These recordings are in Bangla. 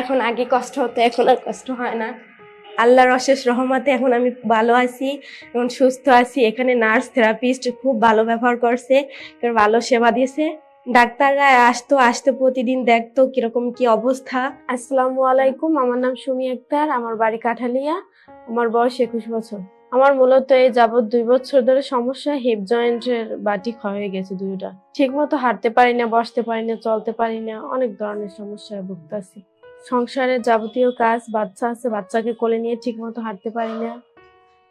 এখন আগে কষ্ট হতো, এখন আর কষ্ট হয় না। আল্লাহর অশেষ রহমতে এখন আমি ভালো আছি এখন সুস্থ আছি। এখানে নার্স, থেরাপিস্ট খুব ভালো ব্যবহার করছে ভালো সেবা দিয়েছে। ডাক্তাররা আসতো আসতো প্রতিদিন, দেখতো কীরকম কি অবস্থা। আসসালামু আলাইকুম, আমার নাম সুমি আক্তার, আমার বাড়ি কাঠালিয়া, আমার বয়স একুশ বছর। আমার মূলত এই যাবৎ দুই বছর ধরে সমস্যা হিপ জয়েন্টের বাটি ক্ষয় হয়ে গেছে দুইটা। ঠিক মতো হাঁটতে পারি না, বসতে পারি না, চলতে পারি না, অনেক ধরনের সমস্যায় ভুগতেছি। সংসারের যাবতীয় কাজ বাচ্চা আছে, বাচ্চাকে কোলে নিয়ে ঠিক মতো হাঁটতে পারি না।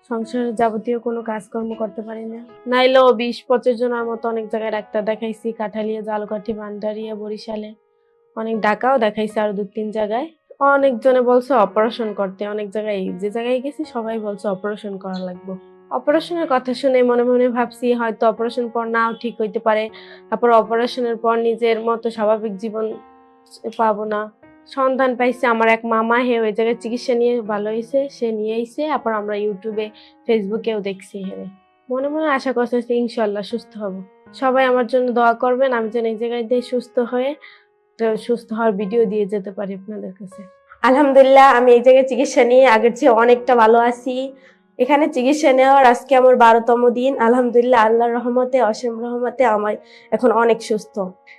সংসারের যাবতীয় কোনো কাজকর্ম করতে পারি না। নাইলেও বিশ পঁচিশ জনের মতো অনেক জায়গায় ডাক্তার দেখাইছি, কাঠালিয়া, জালকাঠি ভান্ডারিয়া বরিশালে। অনেক ডাকাও দেখাইছি আরও দু তিন জায়গায়। অনেকজনে বলছে অপারেশন করতে, অনেক জায়গায় যে জায়গায় গেছি সবাই বলছে অপারেশন করা লাগবে। অপারেশনের কথা শুনে মনে মনে ভাবছি হয়তো অপারেশন পর নাও ঠিক হইতে পারে, তারপর অপারেশনের পর নিজের মতো স্বাভাবিক জীবন পাবো না। সন্ধান পাইছে, আমার এক মামা, হে ওই জায়গায় চিকিৎসা নিয়ে ভালো হয়েছে সে নিয়ে আইছে, আবার আমরা ইউটিউবে, ফেসবুকেও দেখছি হে। মনে মনে আশা করছে ইনশাল্লাহ সুস্থ হব। সবাই আমার জন্য দোয়া করবেন, আমি যেন এই জায়গায় দিয়ে সুস্থ হয়ে সুস্থ হওয়ার ভিডিও দিয়ে যেতে পারি আপনাদের কাছে। আলহামদুলিল্লাহ, আমি এই জায়গায় চিকিৎসা নিয়ে আগের চেয়ে অনেকটা ভালো আছি। এখানে চিকিৎসা নেওয়ার আজকে আমার বারোতম দিন। আলহামদুলিল্লাহ, আল্লাহর রহমতে, অসীম রহমতে আমার এখন অনেক সুস্থ।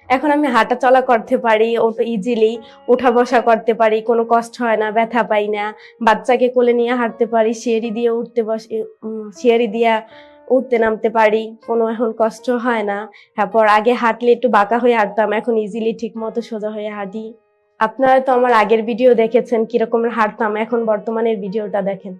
এখন আমি হাঁটা চলা করতে পারি, ওটা ইজিলি উঠা বসা করতে পারি, কোনো কষ্ট হয় না, ব্যথা পাই না। বাচ্চাকে কোলে নিয়ে হাঁটতে পারি, সিঁড়ি দিয়ে উঠতে বস সিঁড়ি দিয়ে উঠতে নামতে পারি, কোনো এখন কষ্ট হয় না। তারপর আগে হাঁটলে একটু বাঁকা হয়ে হাঁটতাম, এখন ইজিলি ঠিক মতো সোজা হয়ে হাঁটি। আপনারা তো আমার আগের ভিডিও দেখেছেন, কীরকম হাঁটতাম, এখন বর্তমানের ভিডিওটা দেখেন।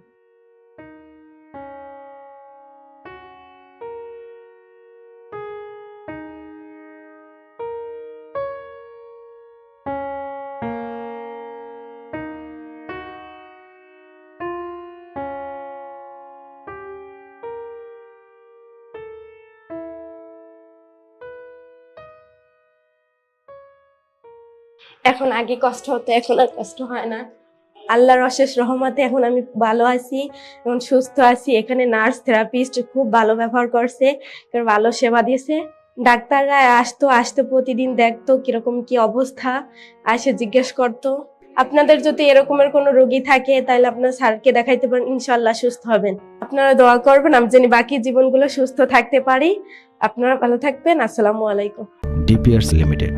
এখন আগে কষ্ট হতো, এখন আর কষ্ট হয় না। আল্লাহর অশেষ রহমতে এখন আমি ভালো আছি এখন সুস্থ আছি। এখানে নার্স, থেরাপিস্ট খুব ভালো ব্যবহার করছে ভালো সেবা দিয়েছে। ডাক্তাররা আসতো আসতো প্রতিদিন, দেখতো কীরকম কি অবস্থা, আসে জিজ্ঞেস করতো। আপনাদের যদি এরকমের কোনো রোগী থাকে, তাহলে আপনার স্যারকে দেখাইতে পারেন ইনশাল্লাহ সুস্থ হবেন। আপনারা দোয়া করবেন, আমি জানি বাকি জীবনগুলো সুস্থ থাকতে পারি। আপনারা ভালো থাকবেন, আসসালামু আলাইকুম। ডিপিয়ার্স লিমিটেড।